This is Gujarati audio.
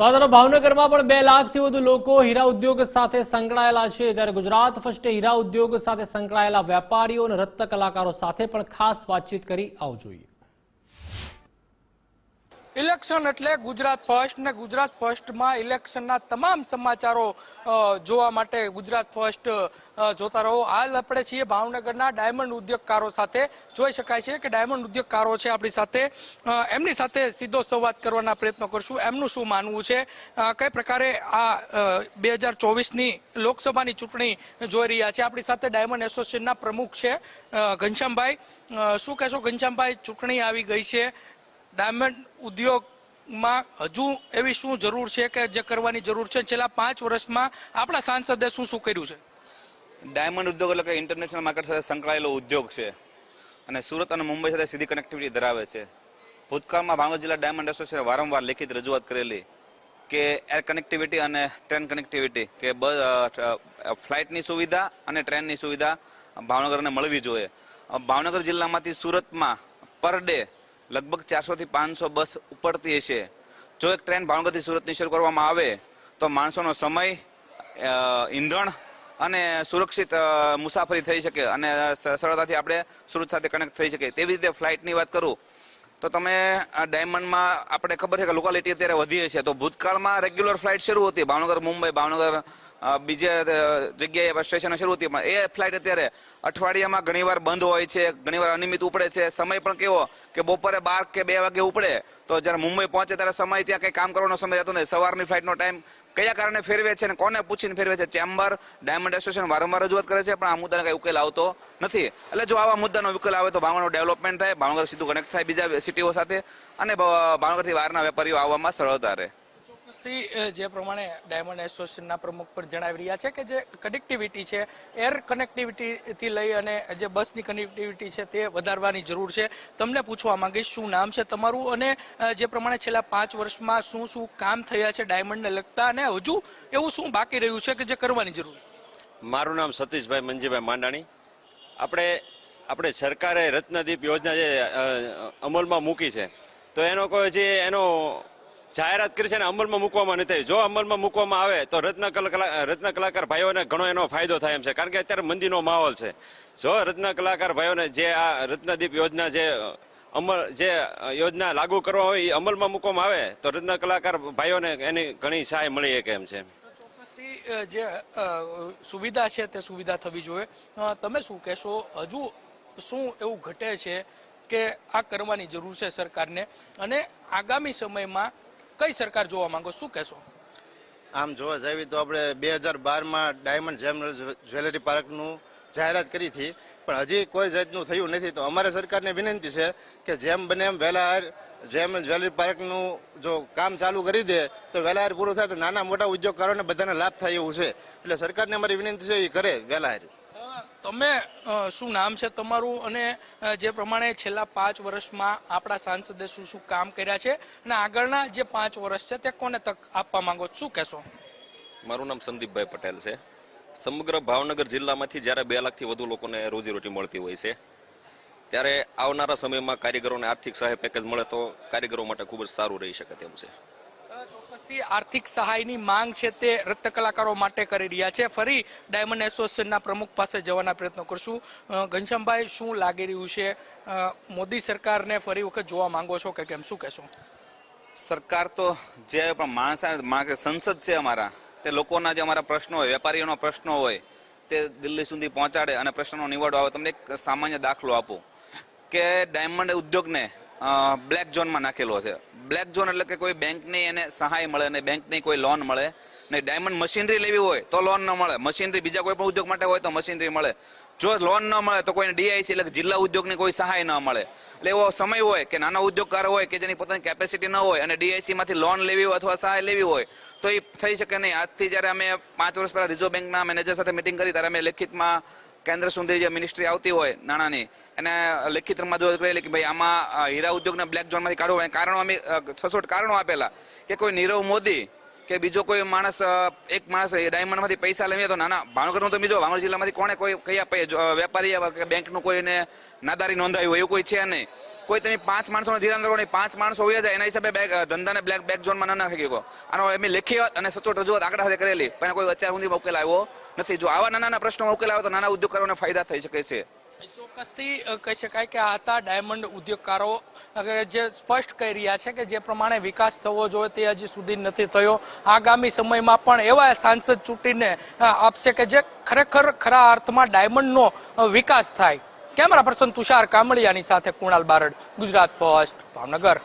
તો આ તરફ ભાવનગરમાં પણ બે લાખથી વધુ લોકો હીરા ઉદ્યોગ સાથે સંકળાયેલા છે. ત્યારે ગુજરાત ફર્સ્ટે હીરા ઉદ્યોગ સાથે સંકળાયેલા વેપારીઓ અને રત્ન કલાકારો સાથે પણ ખાસ વાતચીત કરી આવું જોઈએ. ઇલેક્શન એટલે ગુજરાત ફર્સ્ટ ને ગુજરાત ફર્સ્ટમાં ઇલેક્શનના તમામ સમાચારો જોવા માટે ગુજરાત ફર્સ્ટ જોતા રહો. હાલ આપણે છીએ ભાવનગરના ડાયમંડ ઉદ્યોગકારો સાથે. જોઈ શકાય છે કે ડાયમંડ ઉદ્યોગકારો છે આપણી સાથે. એમની સાથે સીધો સંવાદ કરવાના પ્રયત્નો કરશું. એમનું શું માનવું છે? કઈ પ્રકારે આ બે હજાર ચોવીસની લોકસભાની ચૂંટણી જોઈ રહ્યા છે? આપણી સાથે ડાયમંડ એસોસિએશનના પ્રમુખ છે ઘનશ્યામભાઈ. શું કહેશો? ઘનશ્યામભાઈ, ચૂંટણી આવી ગઈ છે. ડાયમંડ ઉદ્યોગમાં હજુ એવી શું જરૂર છે કે જે કરવાની જરૂર છે? છેલ્લા પાંચ વર્ષમાં આપણા સાંસદે શું શું કર્યું છે? ડાયમંડ ઉદ્યોગ એટલે કે ઇન્ટરનેશનલ માર્કેટ સાથે સંકળાયેલો ઉદ્યોગ છે. અને સુરત અને મુંબઈ સાથે સીધી કનેક્ટિવિટી ધરાવે છે. ભૂતકાળમાં ભાવનગર જિલ્લા ડાયમંડ એસોસિએશને વારંવાર લેખિત રજૂઆત કરેલી કે એર કનેક્ટિવિટી અને ટ્રેન કનેક્ટિવિટી કે ફ્લાઇટની સુવિધા અને ટ્રેનની સુવિધા ભાવનગરને મળવી જોઈએ. ભાવનગર જિલ્લામાંથી સુરતમાં પર ડે લગભગ ચારસોથી પાંચસો બસ ઉપડતી હશે. જો એક ટ્રેન ભાવનગરથી સુરતની શરૂ કરવામાં આવે, તો માણસોનો સમય ઈંધણ અને સુરક્ષિત મુસાફરી થઈ શકે અને સરળતાથી આપણે સુરત સાથે કનેક્ટ થઈ શકે તેવી રીતે ફ્લાઇટની વાત કરું, તો તમે ડાયમંડમાં આપણે ખબર છે કે લોકાલિટી અત્યારે વધી છે તો ભૂતકાળમાં રેગ્યુલર ફ્લાઇટ શરૂ હતી. ભાવનગર, મુંબઈ, ભાવનગર બીજે જગ્યાએ સ્ટેશનો શરૂ હતી પણ એ ફ્લાઇટ અત્યારે અઠવાડિયામાં ઘણીવાર બંધ હોય છે, ઘણીવાર અનિયમિત ઉપડે છે. સમય પણ કેવો કે બપોરે બાર કે બે વાગે ઉપડે, તો જ્યારે મુંબઈ પહોંચે ત્યારે સમય ત્યાં કંઈ કામ કરવાનો સમય રહેતો નથી. સવારની ફ્લાઇટનો ટાઈમ કયા કારણે ફેરવે છે અને કોને પૂછીને ફેરવે છે? ચેમ્બર ડાયમંડ એસોસિએશન વારંવાર રજૂઆત કરે છે, પણ આ મુદ્દાને કંઈ ઉકેલ આવતો નથી. એટલે જો આવા મુદ્દાનો ઉકેલ આવે તો ભાવનગરનું ડેવલપમેન્ટ થાય, ભાવનગર સીધું કનેક્ટ થાય બીજા સિટીઓ સાથે, અને ભાવનગરથી બહારના વેપારીઓ આવવામાં સરળતા રહે. ચોક્કસથી જે પ્રમાણે ડાયમંડ એસોસિએશનના પ્રમુખ પણ જણાવી રહ્યા છે કે જે કનેક્ટિવિટી છે, એર કનેક્ટિવિટીથી લઈ અને જે બસની કનેક્ટિવિટી છે તે વધારવાની જરૂર છે. તમને પૂછવા માંગીશ, શું નામ છે તમારું અને જે પ્રમાણે છેલ્લા પાંચ વર્ષમાં શું શું કામ થયા છે ડાયમંડને લગતા અને હજુ એવું શું બાકી રહ્યું છે કે જે કરવાની જરૂર? મારું નામ સતીશભાઈ મંજીભાઈ માંડાણી. આપણે આપણે સરકારે રત્નદીપ યોજના જે અમલમાં મૂકી છે, તો એનો કોઈ જે, એનો જાહેરાત કરી છે અને અમલમાં મૂકવામાં નથી જો અમલમાં મૂકવામાં આવે તો રત્ન રત્ન કલાકાર ભાઈઓને ઘણો એનો ફાયદો થાય એમ છે. કારણ કે અત્યારે મંદીનો માહોલ છે. જો રત્ન કલાકાર ભાઈઓને જે આ રત્નદીપ યોજના જે અમલ, જે યોજના લાગુ કરવા હોય એ અમલમાં મૂકવામાં આવે તો રત્ન કલાકાર ભાઈઓને એની ઘણી સહાય મળી શકે એમ છે. જે સુવિધા છે તે સુવિધા થવી જોઈએ. તમે શું કહેશો? હજુ શું એવું ઘટે છે કે આ કરવાની જરૂર છે સરકારને? અને આગામી સમયમાં કઈ સરકાર જોવા માંગો શું કહેશો? આમ જોવા જઈએ તો આપણે બે હજાર બારમાં ડાયમંડ જેમ જ્વેલરી પાર્કનું જાહેરાત કરી હતી, પણ હજી કોઈ જાતનું થયું નથી. તો અમારે સરકારને વિનંતી છે કે જેમ બને એમ વહેલા જેમ જ્વેલરી પાર્કનું જો કામ ચાલુ કરી દે, તો વહેલા પૂરું થાય તો નાના મોટા ઉદ્યોગકારોને બધાને લાભ થાય એવું છે. એટલે સરકારને અમારી વિનંતી છે એ કરે વહેલા તમે શું નામ છે તમારું અને જે પ્રમાણે છેલ્લા પાંચ વર્ષમાં આપણા સાંસદે શું શું કામ કર્યા છે અને આગળના જે પાંચ વર્ષ છે તે કોને તક આપવા માંગો શું કહેશો? મારું નામ સંદીપભાઈ પટેલ છે. સમગ્ર ભાવનગર જિલ્લામાંથી જ્યારે બે લાખથી વધુ લોકોને રોજીરોટી મળતી હોય છે, ત્યારે આવનારા સમયમાં કારીગરોને આર્થિક સહાય પેકેજ મળે તો કારીગરો માટે ખૂબ જ સારું રહી શકે તેમ છે. અ, આર્થિક સહાયની માંગ છે તે રત્ન કલાકારો માટે કરી રહ્યા છે. ફરી ડાયમંડ એસોસિએશનના પ્રમુખ પાસે જવાના પ્રયત્નો કરશું. ઘનશ્યામભાઈ શું લાગી રહ્યું છે? મોદી સરકારને ફરી વખત જોવા માંગો છો કે કેમ? શું કહેશો? સરકાર તો જે પણ માણસ સંસદ છે અમારા તે લોકોના જે અમારા પ્રશ્નો હોય વેપારીઓના પ્રશ્નો હોય તે દિલ્હી સુધી પહોંચાડે અને પ્રશ્નનો નિવાડો આવે તમને એક સામાન્ય દાખલો આપો કે ડાયમંડ ઉદ્યોગને બ્લેક ઝોનમાં નાખેલો છે. બ્લેક ઝોન એટલે કે કોઈ બેંકની એને સહાય મળે ને બેંકની કોઈ લોન મળે ને ડાયમંડ મશીનરી લેવી હોય તો લોન ન મળે. મશીનરી બીજા કોઈ પણ ઉદ્યોગ માટે હોય તો મશીનરી મળે. જો લોન ન મળે તો કોઈને ડીઆઈસી એટલે જિલ્લા ઉદ્યોગની કોઈ સહાય ન મળે. એટલે એવો સમય હોય કે નાના ઉદ્યોગકાર હોય કે જેની પોતાની કેપેસિટી ન હોય અને ડીઆઈસી માંથી લોન લેવી હોય અથવા સહાય લેવી હોય તો એ થઈ શકે નહીં. આજથી જ્યારે અમે પાંચ વર્ષ પહેલા રિઝર્વ બેંકના મેનેજર સાથે મિટિંગ કરી ત્યારે અમે લેખિતમાં કેન્દ્ર સુધી જે મિનિસ્ટ્રી આવતી હોય નાણાંની, એને લેખિતમાં રજૂઆત કરેલી કે ભાઈ આમાં હીરા ઉદ્યોગને બ્લેક ઝોનમાંથી કાઢવું. કારણો અમે સચોટ કારણો આપેલા કે કોઈ નીરવ મોદી કે બીજો કોઈ માણસ એક માણસ ડાયમંડમાંથી પૈસા લઈએ તો નાના, ભાવનગરનું તો બીજો ભાવનગર જિલ્લામાંથી કોણે કોઈ કયા વેપારી કે બેંકનું કોઈને નાદારી નોંધાયું એવું કોઈ છે નહીં. કોઈ તમે પાંચ માણસોને ધિરાણ કરો નહીં પાંચ માણસો હોય જાય એના હિસાબે બેક ધંધાને બ્લેક બેક ઝોનમાં ન નાખી ગયો આનો એમની લેખી અને સચોટ રજૂઆત આંકડા સાથે કરેલી, પણ કોઈ અત્યાર સુધીમાં ઉકેલ આવ્યો નથી. જો આવા નાના નાના પ્રશ્નોમાં ઉકેલ આવે તો નાના ઉદ્યોગકારોને ફાયદા થઈ શકે છે. ચોક્કસથી કહી શકાય કે આ હતા ડાયમંડ ઉદ્યોગકારો જે સ્પષ્ટ કહી રહ્યા છે કે જે પ્રમાણે વિકાસ થવો જોઈએ તે હજી સુધી નથી થયો. આગામી સમયમાં પણ એવા સાંસદ ચૂંટીને આપશે કે જે ખરેખર ખરા અર્થમાં ડાયમંડનો વિકાસ થાય. કેમેરા પર્સન તુષાર કામળિયાની સાથે કુણાલ બારડ, ગુજરાત પોસ્ટ, ભાવનગર.